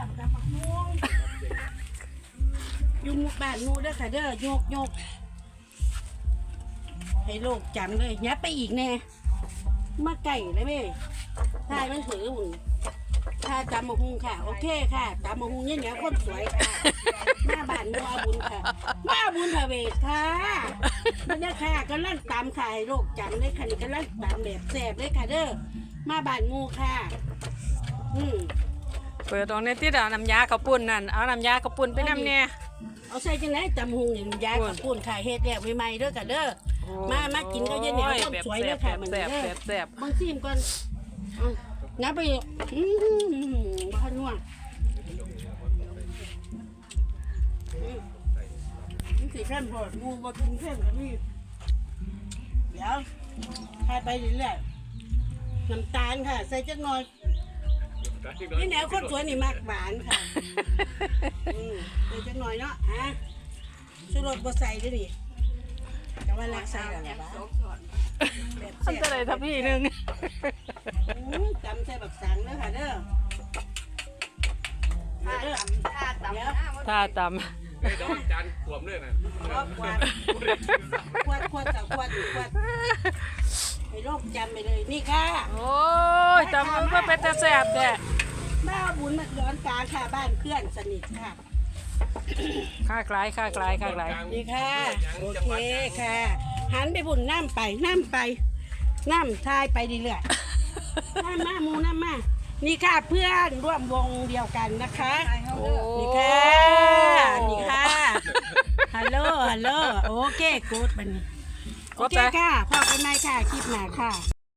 จ้าประกาบักม่วงอยู่หมู่บ้านหมูเด้อค่ะเด้อโยกโยกให้โลกจำเลยยับไปอีกแน่มาไก่เลยเว้ยทายมันถือหุ่นถ้าจำมาหุงค่ะ โอเคค่ะจำมาหุงเนี่ยเดี๋ยคนสวยค่ะมาบ้านมัวบุญค่ะมาบุญพระเวทค่ะมันเนี่ยค่ะก็ลั่นตามค่ะให้โลกจำเลยค่ะนี่ก็ลั่นตามแบบแสบเลยค่ะเด้อมาบ้านงูค่ะ อืม เปิดตรงนี้ที่เอาน้ำยาข้าวปุ้นนั่นเอาน้ำยาข้าวปุ้นไปน้ำเนี่ยเอาใส่จังไหนจำหุงอย่างยายกับปูนขายเฮ็ดแล้วใหม่ๆเด้อกันเด้อมามากินข้าวเย็นเหนียวโอ้คนแบบสวยแซ่เด้บอค่ะแบบมันแซ่บเด้อแบบแซ่บบางซีมก่อนเอางับไปอื้อหือบ้านนัวอืมนี่สิแค่พอดงูบ่กินแค่กันนี่เดี๋ยวทายไปเรื่อยๆน้ำตาลค่ะ ใส่จักหน่อย นี่แนวคนสวยนี่มากหวานค่ะอืมใส่จักหน่อยเนาะฮะชูรสบ่ใส่เด้วยนี่แต่ว่ารักใส่แล้วล่ะบ้าแบบอัแซ่นบจะได้ทับพี่หนึ่งอืมจำใส่บักสังเด้อค่ะเด้อเดี๋ยวเด้อเดี๋ยวถ้าตไม่ดอกจานขวมเลยนะขอควาดควาดควาดกับควาดอยู่ควาดให้โรคจำไปเลยนี่ค่ะำโอ้ยจำมันก็เป็นแต่แซ่บแต่บ้า นบุญมาย้อนกลางค่ะบ้านเพื่อนสนิทค่ะค่ากลายค่ากลายค่ากลายนี่ค่ะ โอเคค่ะ หันไปบุญน้ำไปน้ำไปน้ำทายไปเรื่อยๆน้ำมาหมูน้ำมานี่ค่ะเพื่อนร่วมวงเดียวกันนะคะโอ้นี่ค่ะนี่ค่ะฮัลโหลฮัลโหลโอเคกูดบันนี้โอเคค่ะพอกันไหมค่ะคลิปหน้าค่ะ